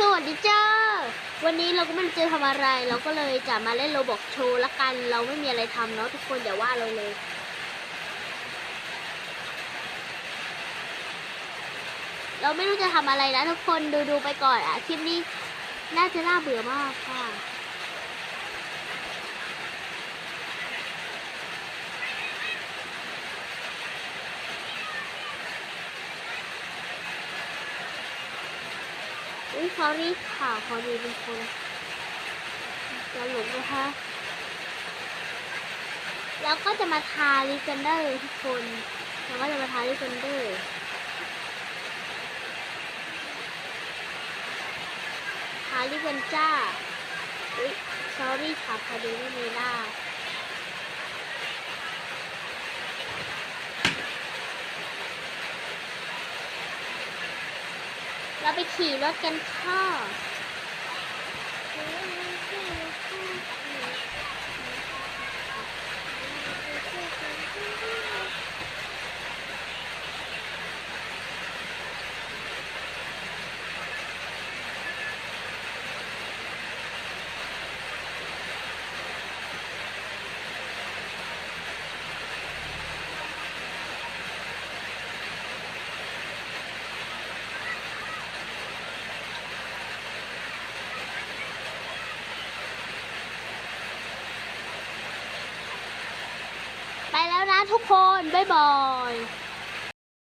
สวัสดีเจ้า วันนี้เราก็ไม่รู้จะทำอะไร เราก็เลยจะมาเล่นโรบอกโชว์ละกัน เราไม่มีอะไรทำเนาะทุกคนอย่าว่าเราเลย เราไม่รู้จะทำอะไรนะทุกคนดูดูๆไปก่อนอะคลิปนี้น่าจะน่าเบื่อมากค่ะ อุ้ยเขารีบข่าวเขาดีเป็นคนตลกนะคะ แล้วก็จะมาทาลิกันเดอร์ทุกคนแล้วก็จะมาทาลิกันเดอร์ทาลิกันจ้าอุ้ย sorry ค่ะพอดีไม่มีหน้า เราไปขี่รถกันค่ะ ไป แล้วนะทุกคน บ๊ายบาย